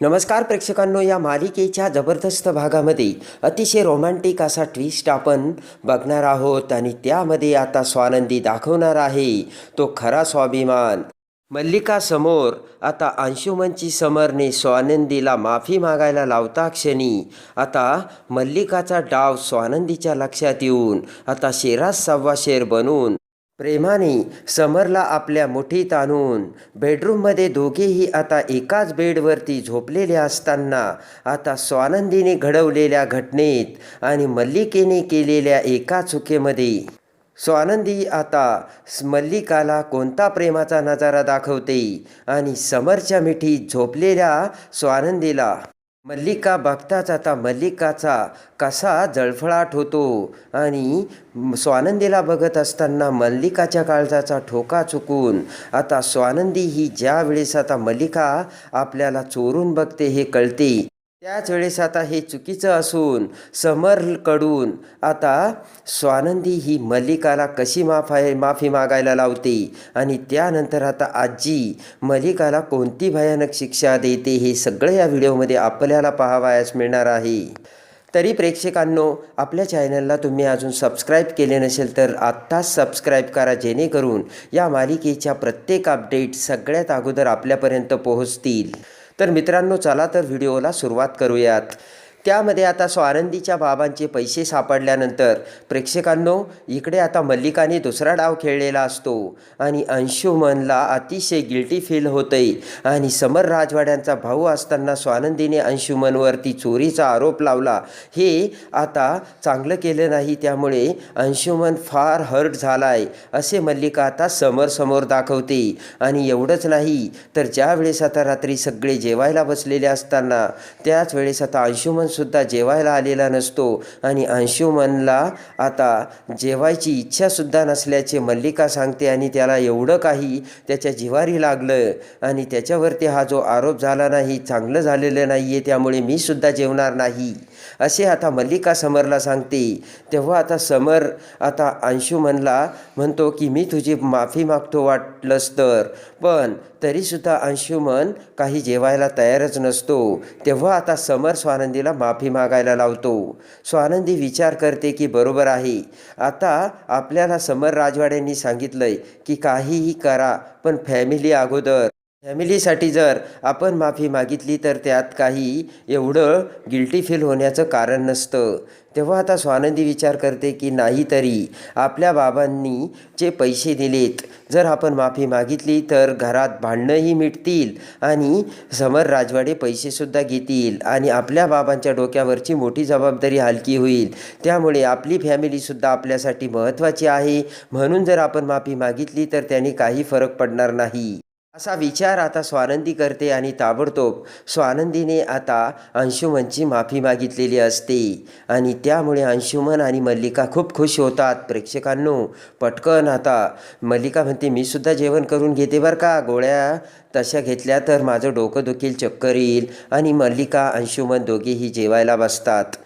नमस्कार प्रेक्षकांनो या मालिकेच्या जबरदस्त भागामध्ये अतिशय रोमॅन्टिक असा ट्विस्ट आपण बघणार आहोत आणि त्यामध्ये आता स्वानंदी दाखवणार आहे तो खरा स्वाभिमान. मल्लिका समोर आता अंशुमनची समरने स्वानंदीला माफी मागायला लावता क्षणी आता मल्लिकाचा डाव स्वानंदीच्या लक्षात येऊन आता शेरास सव्वा शेर बनून प्रेमाने समरला आपल्या मुठीत आणून बेडरूममध्ये दोघेही आता एकाच बेडवरती झोपलेले असताना आता स्वानंदीने घडवलेल्या घटनेत आणि मल्लिकेने केलेल्या एका चुकेमध्ये. स्वानंदी आता मल्लिकाला कोणता प्रेमाचा नजारा दाखवते आणि समरच्या मिठीत झोपलेल्या स्वानंदीला मल्लिका बघताच आता मल्लिकाचा कसा जळफळाट होतो. आणि स्वानंदीला बघत असताना मल्लिकाच्या काळजाचा ठोका चुकून आता स्वानंदी ही ज्या वेळेस आता मल्लिका आपल्याला चोरून बघते हे कळते. त्याच वेळेस आता हे चुकीचं असून समरकडून आता स्वानंदी ही मल्लिकाला कशी माफाय माफी मागायला लावते? आणि त्यानंतर आता आजी मल्लिकाला कोणती भयानक शिक्षा देते हे सगळं या व्हिडिओमध्ये आपल्याला पाहावयास मिळणार आहे. तरी प्रेक्षकांनो आपल्या चॅनलला तुम्ही अजून सबस्क्राईब केले नसेल तर आत्ताच सबस्क्राईब करा जेणेकरून या मालिकेच्या प्रत्येक अपडेट सगळ्यात अगोदर आपल्यापर्यंत पोहोचतील. तर मित्रांनो चला तर व्हिडिओला सुरुवात करूयात. त्यामध्ये आता स्वानंदीच्या बाबांचे पैसे सापडल्यानंतर प्रेक्षकांनो इकडे आता मल्लिकाने दुसरा डाव खेळलेला असतो. आणि अंशुमनला अतिशय गिल्टी फील होते आणि समर राजवाड्यांचा भाऊ असताना स्वानंदीने अंशुमनवरती चोरीचा आरोप लावला. हे आता चांगलं केलं नाही त्यामुळे अंशुमन फार हर्ट आहे असे मल्लिका आता समोर दाखवते. आणि एवढंच नाही तर ज्या वेळेस आता रात्री सगळे जेवायला बसलेले असताना त्याच वेळेस आता अंशुमन सुद्धा जेवायला आलेला नसतो. आणि अंशुमनला आता जेवायची इच्छासुद्धा नसल्याचे मल्लिका सांगते आणि त्याला एवढं काही त्याच्या जिवारी लागलं. आणि त्याच्यावरती हा जो आरोप झाला नाही चांगलं झालेलं नाही आहे त्यामुळे मी सुद्धा जेवणार नाही. असे आता मल्लिका समरला सांगते. तेव्हा आता समर आता अंशुमनला म्हणतो की मी तुझी माफी मागतो वाटलंस तर. पण तरीसुद्धा अंशुमन काही जेवायला तयारच नसतो. तेव्हा आता समर स्वानंदीला माफी मागायला लावतो. स्वानंदी विचार करते की बरोबर आहे. आता आपल्याला समर राजवाड्यांनी सांगितलंय की काहीही करा पण फॅमिली अगोदर. फॅमिलीसाठी जर आपण माफी मागितली तर त्यात काही एवढं गिल्टी फील होण्याचं कारण नसतं. तेव्हा आता स्वानंदी विचार करते की नाही तरी आपल्या बाबांनी जे पैसे दिलेत जर आपण माफी मागितली तर घरात भांडणंही मिटतील आणि समर राजवाडे पैसेसुद्धा घेतील आणि आपल्या बाबांच्या डोक्यावरची मोठी जबाबदारी हलकी होईल. त्यामुळे आपली फॅमिलीसुद्धा आपल्यासाठी महत्त्वाची आहे. म्हणून जर आपण माफी मागितली तर त्यांनी काही फरक पडणार नाही. असा विचार आता स्वानंदी करते आणि ताबडतोब स्वानंदीने आता अंशुमनची माफी मागितलेली असते. आणि त्यामुळे अंशुमन आणि मल्लिका खूप खुश होतात. प्रेक्षकांनो पटकन आता मल्लिका म्हणते मी सुद्धा जेवण करून घेते बरं का? गोळ्या तशा घेतल्या तर माझं डोकं दुखील चक्कर येईल. आणि मल्लिका अंशुमन दोघेही जेवायला बसतात.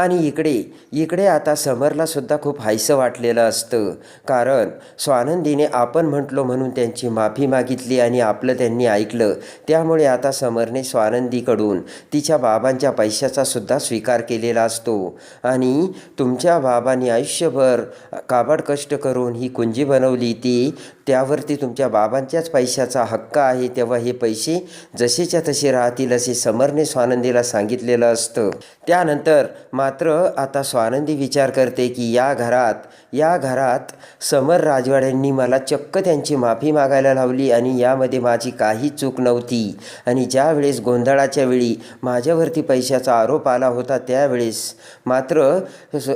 आणि इकडे इकडे आता समरलासुद्धा खूप हायसं वाटलेलं असतं. कारण स्वानंदीने आपण म्हटलो म्हणून त्यांची माफी मागितली आणि आपलं त्यांनी ऐकलं. त्यामुळे आता समरने स्वानंदीकडून तिच्या बाबांच्या पैशाचासुद्धा स्वीकार केलेला असतो. आणि तुमच्या बाबांनी आयुष्यभर काबाड कष्ट करून ही कुंजी बनवली ती त्यावरती तुमच्या बाबांच्याच पैशाचा हक्क आहे. तेव्हा हे पैसे जसेच्या तसे राहतील असे समरने स्वानंदीला सांगितलेलं असतं. त्यानंतर मा मात्र आता स्वानंदी विचार करते की या घरात या घरात समर राजवाड्यांनी मला चक्क त्यांची माफी मागायला लावली आणि यामध्ये माझी काही चूक नव्हती. आणि ज्या वेळेस गोंधळाच्या वेळी माझ्यावरती पैशाचा आरोप आला होता त्यावेळेस मात्र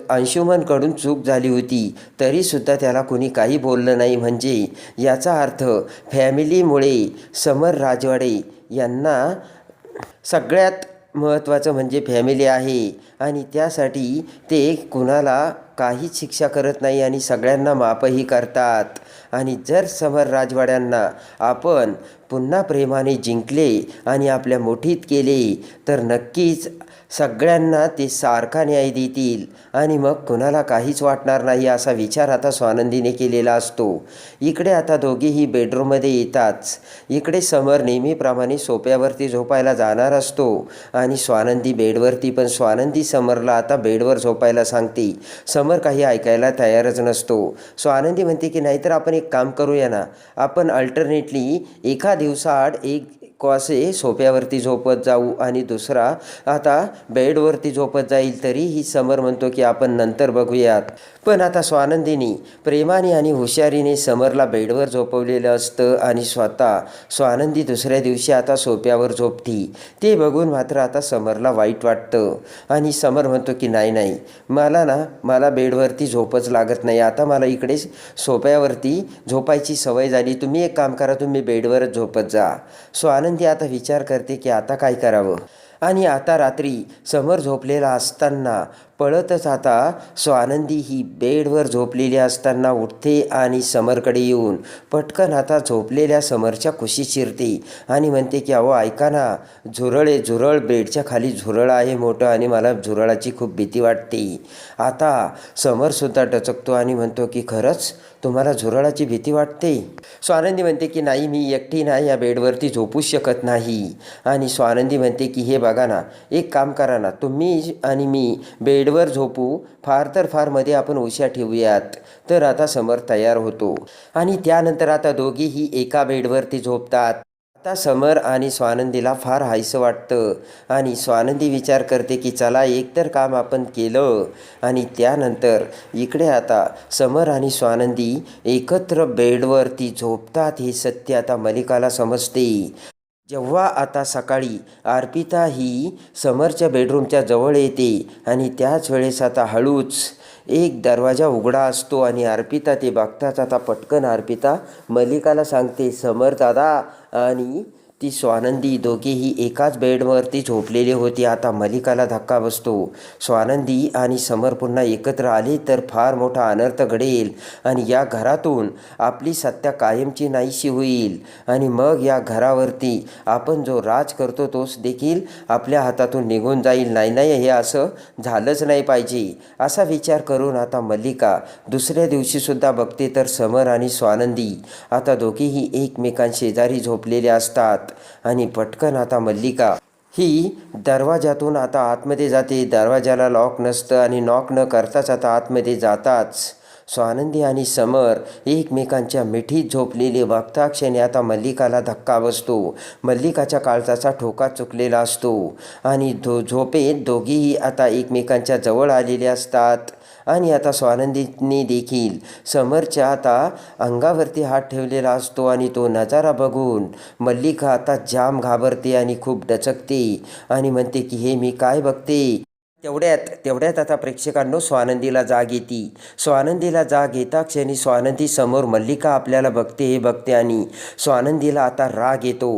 अंशुमनकडून चूक झाली होती. तरीसुद्धा त्याला कोणी काही बोललं नाही. म्हणजे याचा अर्थ फॅमिलीमुळे समर राजवाडे यांना सगळ्यात महत्त्वाचं म्हणजे फॅमिली आहे. आणि त्यासाठी ते कुणाला काहीच शिक्षा करत नाही आणि सगळ्यांना माफही करतात. आणि जर समर राजवाड्यांना आपण पुन्हा प्रेमाने जिंकले आणि आपल्या मुठीत केले तर नक्कीच सगळ्यांना ते सारखा न्याय देतील. आणि मग कुणाला काहीच वाटणार नाही असा विचार आता स्वानंदीने केलेला असतो. इकडे आता दोघेही बेडरूममध्ये येताच. इकडे समर नेहमीप्रमाणे सोप्यावरती झोपायला जाणार असतो. आणि स्वानंदी बेडवरती पण स्वानंदी समरला आता बेडवर झोपायला सांगते. समर काही ऐकायला तयारच नसतो. स्वानंदी म्हणते की नाहीतर आपण एक काम करूया ना. आपण अल्टरनेटली एका दिवसाआड एक असे सोप्यावरती झोपत जाऊ आणि दुसरा आता बेडवरती झोपत जाईल तरीही समर म्हणतो की आपण नंतर बघूयात. पण आता स्वानंदीनी प्रेमाने आणि हुशारीने समरला बेडवर झोपवलेलं असतं आणि स्वतः स्वानंदी दुसऱ्या दिवशी आता सोप्यावर झोपती. ते बघून मात्र आता समरला वाईट वाटतं. आणि समर म्हणतो की नाही नाही मला ना मला बेडवरती झोपच लागत नाही. आता मला इकडे सोप्यावरती झोपायची सवय झाली. तुम्ही एक काम करा तुम्ही बेडवरच झोपत जा. स्वान आनंदी आता विचार करते की आता काय करावं? आणि आता रात्री समर झोपलेला असताना पळतच आता. स्वानंदी ही बेडवर झोपलेली असताना उठते आणि समरकडे येऊन पटकन आता झोपलेल्या समरच्या कुशी शिरते आणि म्हणते की अहो ऐका ना झुरळ आहे झुरळ. बेडच्या खाली झुरळ आहे मोठं आणि मला झुरळाची खूप भीती वाटते. आता समरसुद्धा टचकतो आणि म्हणतो की खरंच तुम्हाला झुरळाची भीती वाटते? स्वानंदी म्हणते की नाही मी एकटी नाही या बेडवरती झोपूच शकत नाही. आणि स्वानंदी म्हणते की हे बघा ना एक काम करा ना तुम्ही आणि मी बेड बेडवर झोपू फार तर फारमध्ये आपण उशा ठेवूयात. तर आता समर तयार होतो. आणि त्यानंतर आता दोघीही एका बेडवरती झोपतात. आता समर आणि स्वानंदीला फार हायसं वाटतं. आणि स्वानंदी विचार करते की चला एकतर काम आपण केलं. आणि त्यानंतर इकडे आता समर आणि स्वानंदी एकत्र बेडवरती झोपतात हे सत्य आता मलिकाला समजते. जेव्हा आता सकाळी अर्पिता ही समरच्या बेडरूमच्या जवळ येते आणि त्याच वेळेस आता हळूच एक दरवाजा उघडा असतो आणि अर्पिता ते बघताच आता पटकन अर्पिता मलिकाला सांगते समर दादा आणि ती स्वानंदी दोघेही एकाच बेडवरती झोपलेले होते. आता मलिकाला धक्का बसतो. स्वानंदी आणि समर पुन्हा एकत्र आले तर फार मोठा अनर्थ घडेल आणि या घरातून आपली सत्ता कायमची नाहीशी होईल. आणि मग या घरावरती आपण जो राज करतो तोच देखील आपल्या हातातून निघून जाईल. नाही नाही हे असं झालंच नाही पाहिजे. असा विचार करून आता मल्लिका दुसऱ्या दिवशीसुद्धा बघते तर समर आणि स्वानंदी आता दोघेही एकमेकांशेजारी झोपलेले असतात. आणि पटकन आता मल्लिका. ही दरवाजातून आता आतमध्ये जाते. दरवाजाला लॉक नसतं आणि नॉक न करताच आता आतमध्ये जाताच. स्वानंदी आणि समर एकमेकांच्या मिठीत झोपलेले बघता क्षणी आता मल्लिकाला धक्का बसतो. मल्लिकाच्या काळजाचा ठोका चुकलेला असतो. आणि धो झोपेत दोघीही आता एकमेकांच्या जवळ आलेले असतात. आणि आता स्वानंदीने देखील समरच्या आता अंगावरती हात ठेवलेला असतो आणि तो नजारा बघून मल्लिका आता जाम घाबरते आणि खूप डचकते आणि म्हणते की हे मी काय बघते? तेवढ्यात तेवढ्यात आता प्रेक्षकांनो स्वानंदीला जाग येते. स्वानंदीला जाग येता क्षणी स्वानंदी समोर मल्लिका आपल्याला बघते हे बघते आणि स्वानंदीला आता राग येतो.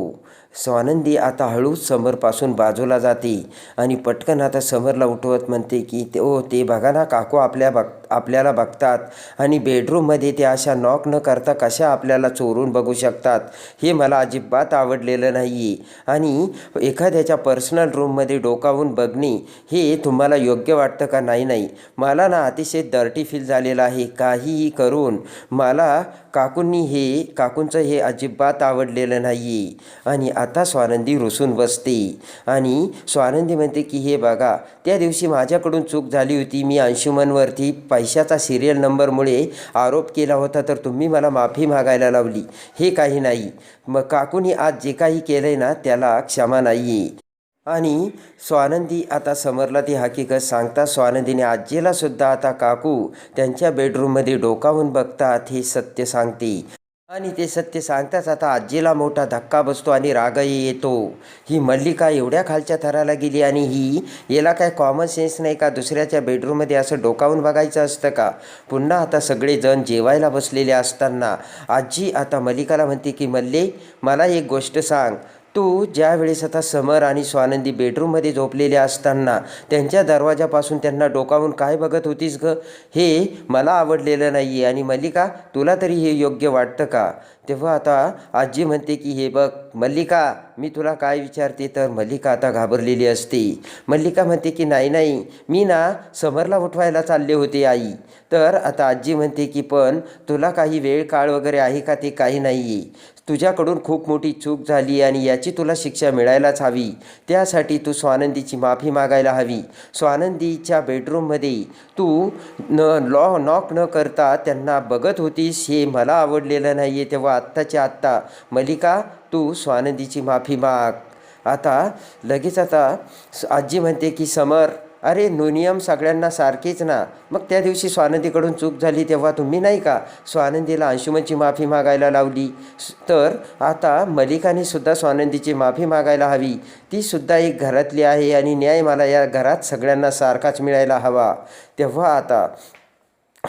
स्वानंदी आता हळूच समरपासून बाजूला जाते आणि पटकन आता समरला उठवत म्हणते की ते ओ ते बघा ना काकू आपल्या बघ आपल्याला बघतात. आणि बेडरूममध्ये ते अशा नॉक न करता कशा आपल्याला चोरून बघू शकतात हे मला अजिबात आवडलेलं नाही आहे आणि एखाद्याच्या पर्सनल रूममध्ये डोकावून बघणे हे तुम्हाला योग्य वाटतं का? नाही नाही. मला ना अतिशय दर्टी फील झालेलं आहे. काहीही करून मला काकूंनी हे काकूंचं हे अजिबात आवडलेलं नाही आहे आणि आता स्वानंदी रुसून बसते. आणि स्वानंदी म्हणते की हे बघा त्या दिवशी माझ्याकडून चूक झाली होती. मी अंशुमनवरती पैशाचा सिरियल नंबरमुळे आरोप केला होता तर तुम्ही मला माफी मागायला लावली. हे काही नाही. मग काकूनी आज जे काही केलं आहे ना त्याला क्षमा नाही आहे आणि स्वानंदी आता समरला ती हकीकत सांगता स्वानंदीने आजीलासुद्धा आता काकू त्यांच्या बेडरूममध्ये डोकावून बघतात हे सत्य सांगते. आणि ते सत्य सांगताच आता आजीला मोठा धक्का बसतो आणि रागही येतो. ही मल्लिका एवढ्या खालच्या थराला गेली आणि ही याला काय कॉमन सेन्स नाही का? दुसऱ्याच्या बेडरूममध्ये असं डोकावून बघायचं असतं का? पुन्हा आता सगळेजण जेवायला बसलेले असताना आजी आता मल्लिकाला म्हणते की मल्ले मला एक गोष्ट सांग. तू ज्यावेळेस आता समर आणि स्वानंदी बेडरूममध्ये झोपलेल्या असताना त्यांच्या दरवाजापासून त्यांना डोकावून काय बघत होतीस ग? हे मला आवडलेलं नाही आहे आणि मल्लिका तुला तरी हे योग्य वाटतं का? तेव्हा आता आजी म्हणते की हे बघ मल्लिका मी तुला काय विचारते? तर मल्लिका आता घाबरलेली असते. मल्लिका म्हणते की नाही नाही मी ना समरला उठवायला चालले होते आई. तर आता आजी म्हणते की पण तुला काही वेळ काळ वगैरे आहे का? ते काही नाही आहे तुझ्याकडून खूप मोठी चूक झाली आणि याची तुला शिक्षा मिळायलाच हवी. त्यासाठी तू स्वानंदीची माफी मागायला हवी. स्वानंदीच्या बेडरूममध्ये तू न लॉ नॉक न करता त्यांना बघत होतीस हे मला आवडलेलं नाही आहे तेव्हा आत्ताच्या आत्ता. मलिका तू स्वानंदीची माफी माग. आता लगेच आता आजी म्हणते की समर अरे नोनियम सगळ्यांना सारखेच ना. मग त्या दिवशी स्वानंदीकडून चूक झाली तेव्हा तुम्ही नाही का स्वानंदीला अंशुमनची माफी मागायला लावली? तर आता मलिकाने सुद्धा स्वानंदीची माफी मागायला हवी. ती सुद्धा एक घरातली आहे आणि न्याय मला या घरात सगळ्यांना सारखाच मिळायला हवा. तेव्हा आता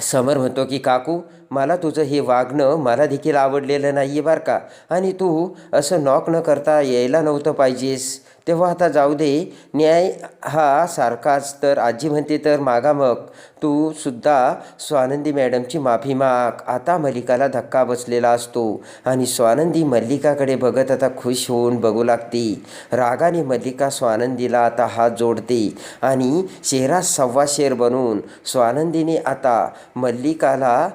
समर म्हणतो की काकू मला तुझं हे वागणं मला देखील आवडलेलं नाही आहे बरं का. आणि तू असं नॉक न करता यायला नव्हतं पाहिजेस. तेव्हा आता जाऊ दे. न्याय हा सारखाच. तर आजी म्हणते तर मागा मग. तू सुद्धा स्वानंदी मॅडमची माफी माग. आता मल्लिकाला धक्का बसलेला असतो. आणि स्वानंदी मल्लिकाकडे बघत आता खुश होऊन बघू लागते. रागाने मल्लिका स्वानंदीला आता हात जोडते. आणि शेरा सव्वा शेर बनवून स्वानंदीने आता मल्लिकाला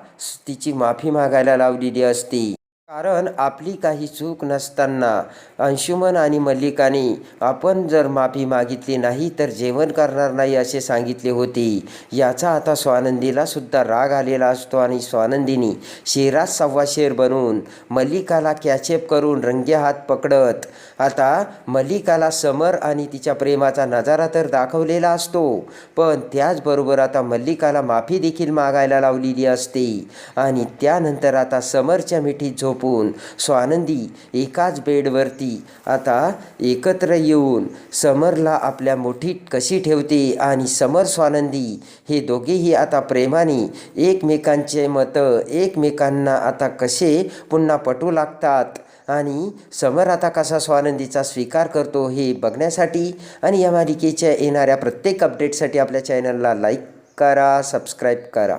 तिची माफी मागायला लावलेली असते. कारण आपली काही चूक नसताना अंशुमन आणि मल्लिकाने आपण जर माफी मागितली नाही तर जेवण करणार नाही असे सांगितले होते. याचा आता स्वानंदीला सुद्धा राग आलेला असतो आणि स्वानंदीने शेरात सव्वा शेर बनवून मल्लिकाला कॅचअप करून रंगे हात पकडत आता मल्लिकाला समर आणि तिच्या प्रेमाचा नजारा तर दाखवलेला असतो पण त्याचबरोबर आता मल्लिकाला माफी देखील मागायला लावलेली असते. आणि त्यानंतर आता समरच्या मिठीत संपून. स्वानंदी एकाच बेडवरती. आता एकत्र येऊन समरला आपल्या मुठीत कशी ठेवते आणि समर स्वानंदी हे दोघेही आता प्रेमाने एकमेकांचे मतं एकमेकांना आता कसे पुन्हा पटू लागतात? आणि समर आता कसा स्वानंदीचा स्वीकार करतो हे बघण्यासाठी आणि या मालिकेच्या येणाऱ्या प्रत्येक अपडेटसाठी आपल्या चॅनलला लाईक करा सबस्क्राईब करा.